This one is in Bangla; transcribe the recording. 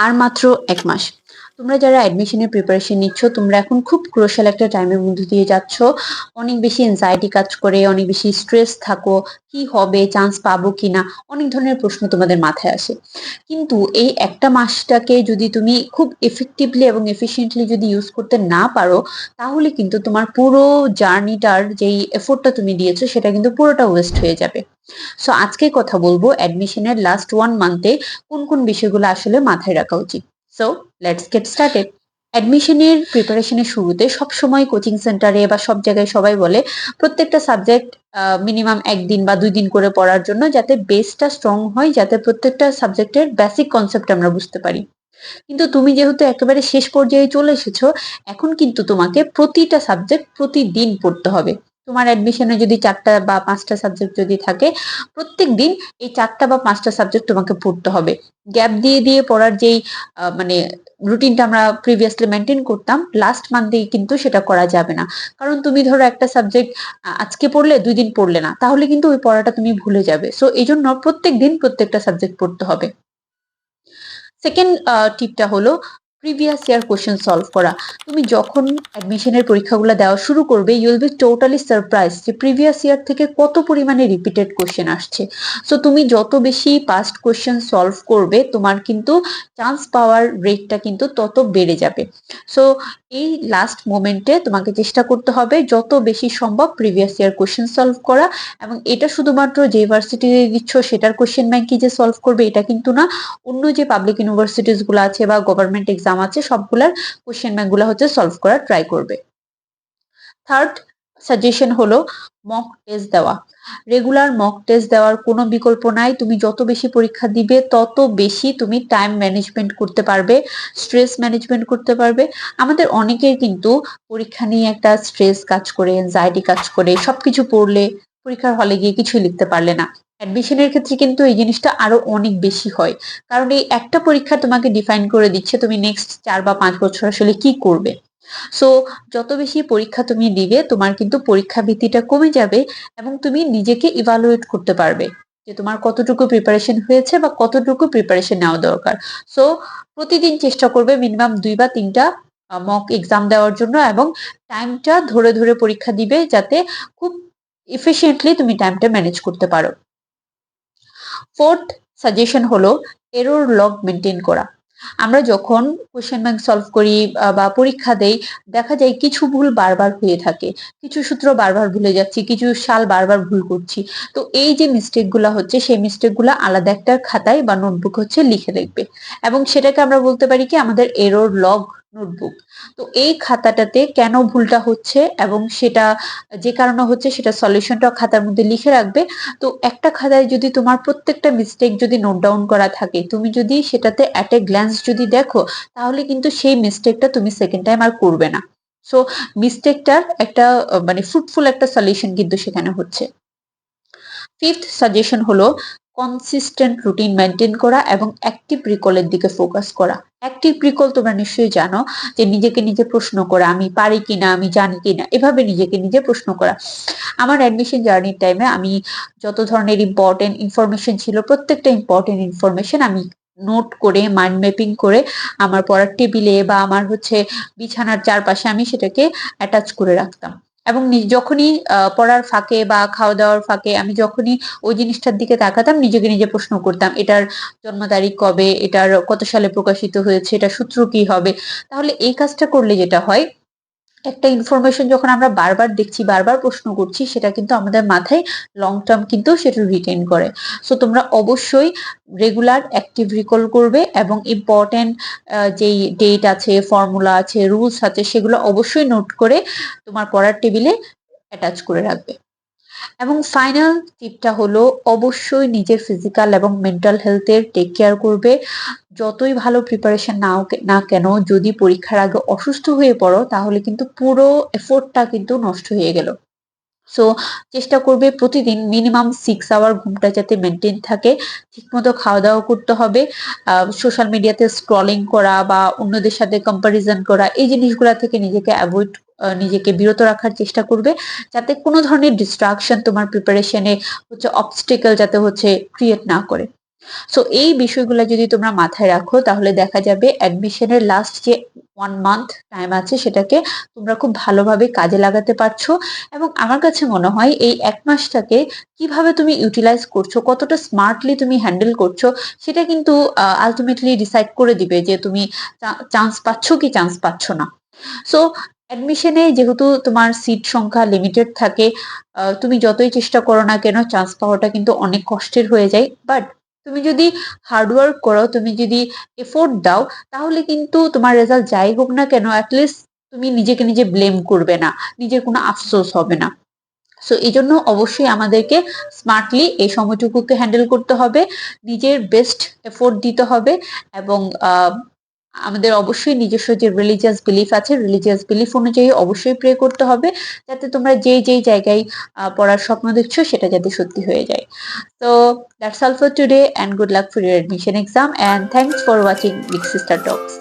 আর মাত্র এক মাস। তোমরা যারা অ্যাডমিশনের প্রিপারেশন নিচ্ছ, তোমরা এখন খুব ক্রোশাল একটা টাইমের মধ্যে দিয়ে যাচ্ছ। অনেক বেশি এনজাইটি কাজ করে, অনেক বেশি স্ট্রেস থাকো, কি হবে চান্স পাবো কি না অনেক ধরনের প্রশ্ন তোমাদের মাথায় আসে। কিন্তু এই একটা মাসটাকে যদি তুমি খুব এফেক্টিভলি এবং এফিসিয়েন্টলি যদি ইউজ করতে না পারো, তাহলে কিন্তু তোমার পুরো জার্নিটার যেই এফোর্টটা তুমি দিয়েছ, সেটা কিন্তু পুরোটা ওয়েস্ট হয়ে যাবে। সো আজকে কথা বলব অ্যাডমিশনের লাস্ট ওয়ান মান্থে কোন কোন বিষয়গুলো আসলে মাথায় রাখা উচিত। সো লেটস গেট স্টার্টেড অ্যাডমিশনের প্রিপারেশনের শুরুতে সব সময় কোচিং সেন্টারে বা সব জায়গায় সবাই বলে প্রত্যেকটা সাবজেক্ট মিনিমাম একদিন বা দুই দিন করে পড়ার জন্য যাতে বেসটা স্ট্রং হয়, যাতে প্রত্যেকটা সাবজেক্টের বেসিক কনসেপ্ট আমরা বুঝতে পারি। কিন্তু তুমি যেহেতু একেবারে শেষ পর্যায়ে চলে এসেছ, এখন কিন্তু তোমাকে প্রতিটা সাবজেক্ট প্রতিদিন পড়তে হবে। তোমার অ্যাডমিশনে যদি চারটা বা পাঁচটা সাবজেক্ট যদি থাকে প্রত্যেক দিন এই চারটা বা পাঁচটা সাবজেক্ট তোমাকে পড়তে হবে। গ্যাপ দিয়ে দিয়ে পড়ার যেই মানে রুটিনটা আমরা প্রিভিয়াসলি মেনটেন করতাম লাস্ট মান্থে কিন্তু সেটা করা যাবে না। কারণ তুমি ধরো একটা সাবজেক্ট আজকে পড়লে দুই দিন পড়লে না, তাহলে কিন্তু ওই পড়াটা তুমি ভুলে যাবে। সো এই জন্য প্রত্যেক দিন প্রত্যেকটা সাবজেক্ট পড়তে হবে। সেকেন্ড টিপটা হলো প্রিভিয়াস ইয়ার কোশ্চেন সলভ করা। তুমি যখন অ্যাডমিশনের পরীক্ষাগুলো দেওয়া শুরু করবে ইউল বি টোটালি সারপ্রাইজ যে প্রিভিয়াস ইয়ার থেকে কত পরিমাণে রিপিটেড কোশ্চেন আসছে। সো তুমি যত বেশি পাস্ট কোশ্চেন সলভ করবে, তোমার কিন্তু চান্স পাওয়ার রেটটা কিন্তু তত বেড়ে যাবে। সো এই লাস্ট মোমেন্টে তোমাকে চেষ্টা করতে হবে যত বেশি সম্ভব প্রিভিয়াস ইয়ার কোশ্চেন সলভ করা এবং এটা শুধুমাত্র যে ইউনিভার্সিটি দিচ্ছ সেটার কোশ্চেন ব্যাংকই যে সলভ করবে, এটা কিন্তু না, অন্য যে পাবলিক ইউনিভার্সিটিসগুলো আছে বা গভর্নমেন্ট এক্সাম আছে, সবগুলার কোশ্চেন ব্যাংকগুলো হচ্ছে সলভ করার ট্রাই করবে। থার্ড সাজেশন হলো মক টেস্ট দেওয়া। রেগুলার মক টেস্ট দেওয়ার কোনো বিকল্প নাই, তুমি যত বেশি পরীক্ষা দিবে, তত বেশি তুমি টাইম ম্যানেজমেন্ট করতে পারবে স্ট্রেস ম্যানেজমেন্ট করতে পারবে। আমাদের অনেকের কিন্তু পরীক্ষা নিয়ে একটা স্ট্রেস কাজ করে এনজাইটি কাজ করে, সবকিছু পড়লে পরীক্ষার হলে গিয়ে কিছুই লিখতে পারলে না। অ্যাডমিশনের ক্ষেত্রে কিন্তু এই জিনিসটা আরও অনেক বেশি হয়। কারণ এই একটা পরীক্ষা তোমাকে ডিফাইন করে দিচ্ছে তুমি নেক্সট চার বা পাঁচ বছর আসলে কি করবে। সো যত বেশি পরীক্ষা তুমি দিবে, তোমার কিন্তু পরীক্ষা ভীতিটা কমে যাবে এবং তুমি নিজেকে ইভালুয়েট করতে পারবে যে তোমার কতটুকু প্রিপারেশন হয়েছে বা কতটুকু প্রিপারেশন নেওয়া দরকার। সো প্রতিদিন চেষ্টা করবে মিনিমাম দুই বা তিনটা মক এক্সাম দেওয়ার জন্য এবং টাইমটা ধরে ধরে পরীক্ষা দিবে যাতে খুব এফিসিয়েন্টলি তুমি টাইমটা ম্যানেজ করতে পারো। ফোর্থ সাজেশন হলো এরর লগ মেনটেন করা। আমরা যখন কোশ্চেন ব্যাংক সলভ করি বা পরীক্ষা দেই, দেখা যায় কিছু ভুল বারবার হয়ে থাকে। কিছু সূত্র বারবার ভুলে যাচ্ছি, কিছু সাল বারবার ভুল করছি। তো এই যে মিস্টেকগুলো হচ্ছে, সেই মিস্টেকগুলো আলাদা একটা খাতায় বা নোটবুক হচ্ছে লিখে দেখবে। এবং সেটাকে আমরা বলতে পারি কি, আমাদের এরর লগ নোটবুক। তো এই খাতাটাতে কেন ভুলটা হচ্ছে এবং সেটা, যে কারণে হচ্ছে সেটা সলিউশনটা খাতার মধ্যে লিখে রাখবে। তো একটা খাতায় যদি তোমার প্রত্যেকটা মিস্টেক যদি নোট ডাউন করা থাকে, তুমি যদি সেটাতে অ্যাট এ গ্ল্যান্স যদি দেখো, তাহলে কিন্তু সেই মিস্টেকটা তুমি সেকেন্ড টাইম আর করবে না। সো মিস্টেকটার একটা মানে ফ্রুটফুল একটা সলিউশন কিন্তু সেখানে হচ্ছে। ফিফথ সাজেশন হলো কনসিস্টেন্ট রুটিন মেনটেন করা এবং অ্যাক্টিভ রিকলের দিকে ফোকাস করা। অ্যাক্টিভ রিকল তোমরা নিশ্চয়ই জানো যে নিজেকে নিজে প্রশ্ন করা, আমি পারি কিনা, আমি জানি কিনা, এভাবে নিজেকে নিজে প্রশ্ন করা। আমার অ্যাডমিশন জার্নির টাইমে আমি যত ধরনের ইম্পর্টেন্ট ইনফরমেশন ছিল, প্রত্যেকটা ইম্পর্টেন্ট ইনফরমেশন আমি নোট করে মাইন্ড ম্যাপিং করে আমার পড়ার টেবিলে বা আমার হচ্ছে বিছানার চারপাশে আমি সেটাকে অ্যাটাচ করে রাখতাম। এবং যখনই পড়ার ফাঁকে বা খাওয়া দাওয়ার ফাঁকে আমি যখনই ওই জিনিসটার দিকে তাকাতাম, নিজেকে নিজে প্রশ্ন করতাম, এটার জন্ম তারিখ কবে, এটার কত সালে প্রকাশিত হয়েছে, এটা সূত্র কি হবে? তাহলে এই কাজটা করলে যেটা হয় একটা ইনফরমেশন যখন আমরা বারবার দেখছি, বারবার প্রশ্ন করছি, সেটা কিন্তু আমাদের মাথায় লং টার্ম কিন্তু সেটা রিটেন করে। সো তোমরা অবশ্যই রেগুলার অ্যাক্টিভ রিকল করবে এবং ইম্পর্টেন্ট যেই ডেট আছে ফর্মুলা আছে রুলস আছে, সেগুলো অবশ্যই নোট করে তোমার পড়ার টেবিলে অ্যাটাচ করে রাখবে। এবং ফাইনাল টিপটা হলো, অবশ্যই নিজের ফিজিক্যাল এবং মেন্টাল হেলথের টেক কেয়ার করবে। যতই ভালো প্রিপারেশন নাও না কেন, যদি পরীক্ষার আগে অসুস্থ হয়ে পড়ো, তাহলে কিন্তু পুরো এফোর্টটা কিন্তু নষ্ট হয়ে গেল। সো চেষ্টা করবে প্রতিদিন মিনিমাম সিক্স আওয়ার ঘুমটা যাতে মেনটেন থাকে। ঠিকমতো খাওয়া দাওয়া করতে হবে। সোশ্যাল মিডিয়াতে স্ক্রলিং করা বা অন্যদের সাথে কম্পারিজন করা, এই জিনিসগুলা থেকে নিজেকে অ্যাভয়েড নিজেকে বিরত রাখার চেষ্টা করবে, যাতে কোনো ধরনের ডিস্ট্রাকশন তোমার প্রিপারেশনে হচ্ছে অবস্টেকল যাতে হচ্ছে ক্রিয়েট না করে। সো এই বিষয়গুলো যদি তোমরা মাথায় রাখো, তাহলে দেখা যাবে অ্যাডমিশনের লাস্ট যে ওয়ান মান্থ টাইম আছে, সেটাকে তোমরা খুব ভালোভাবে কাজে লাগাতে পারছ। এবং আমার কাছে মনে হয় এই এক মাসটাকে কীভাবে তুমি ইউটিলাইজ করছ, কতটা স্মার্টলি তুমি হ্যান্ডেল করছ, সেটা কিন্তু আলটিমেটলি ডিসাইড করে দিবে যে তুমি চান্স পাচ্ছ কি চান্স পাচ্ছ না। সো অ্যাডমিশনে যেহেতু তোমার সিট সংখ্যা লিমিটেড থাকে তুমি যতই চেষ্টা করো না কেন চান্স পাওয়াটা কিন্তু অনেক কষ্টের হয়ে যায়। বাট তুমি যদি হার্ডওয়ার্ক করো, তুমি যদি এফোর্ট দাও, তাহলে কিন্তু তোমার রেজাল্ট যাই হোক না কেন অ্যাটলিস্ট তুমি নিজেকে নিজে ব্লেম করবে না, নিজের কোনো আফসোস হবে না। সো এই জন্য অবশ্যই আমাদেরকে স্মার্টলি এই সময়টুকুকে হ্যান্ডেল করতে হবে, নিজের বেস্ট এফোর্ট দিতে হবে এবং আমাদের অবশ্যই নিজস্ব যে রিলিজিয়াস বিলিফ আছে রিলিজিয়াস বিলিফ অনুযায়ী অবশ্যই প্রে করতে হবে, যাতে তোমরা যেই যেই জায়গায় পড়ার স্বপ্ন দেখছ সেটা যাতে সত্যি হয়ে যায়। তো that's all for today and good luck for your admission exam and thanks for watching big sister talks